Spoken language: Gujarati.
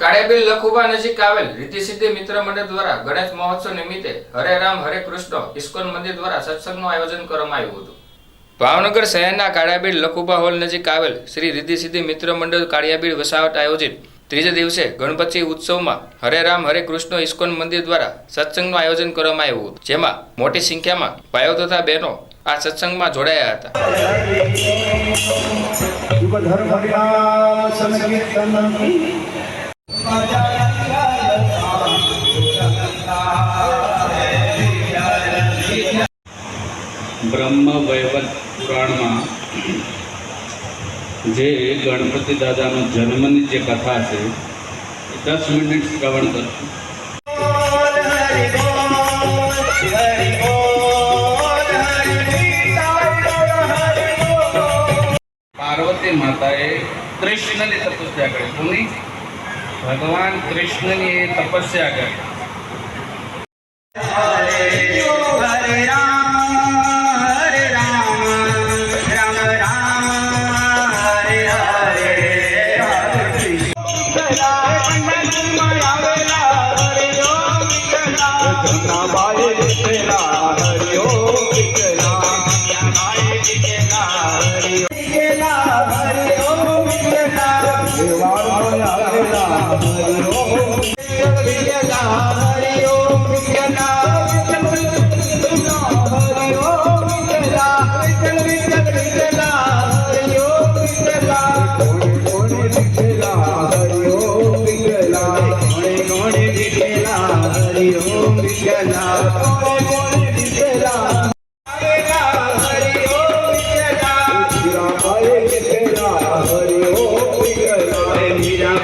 કાળેબીલ લખુબા નજીક આવેલ રીતિસિદ્ધિ મિત્ર મંડળ દ્વારા ગણેશ મહોત્સવ નિમિત્તે હરે રામ, હરે કૃષ્ણ ઇસ્કોન મંદિર દ્વારા સત્સંગનું આયોજન કરવામાં આવ્યું હતું. ભાવનગર શહેરના કાળિયાબીડ લખુબા હોલ નજીક આવેલ શ્રી રીતિસિદ્ધિ મિત્ર મંડળ કાળિયાબીડ વસાવટ આયોજિત ત્રીજે દિવસે ગણપતિ ઉત્સવમાં હરે રામ, હરે કૃષ્ણ ઇસ્કોન મંદિર દ્વારા સત્સંગનું આયોજન કરવામાં આવ્યું હતું. જેમાં મોટી સંખ્યામાં ભાઈઓ તથા બહેનો આ સત્સંગમાં જોડાયા હતા. બ્રહ્મ વૈવત પુરાણમાં જે ગણપતિ દાદાનો જન્મની જે કથા છે, એ દસ મિનિટ શ્રવણ કરશું પાર્વતી માતાએ કૃષ્ણની તપસ્યા કરી. કોની? ભગવાન કૃષ્ણની એ તપસ્યા કરી. હરિ ઓમ વિજ્ઞાન કોણે કોણે દીપેલા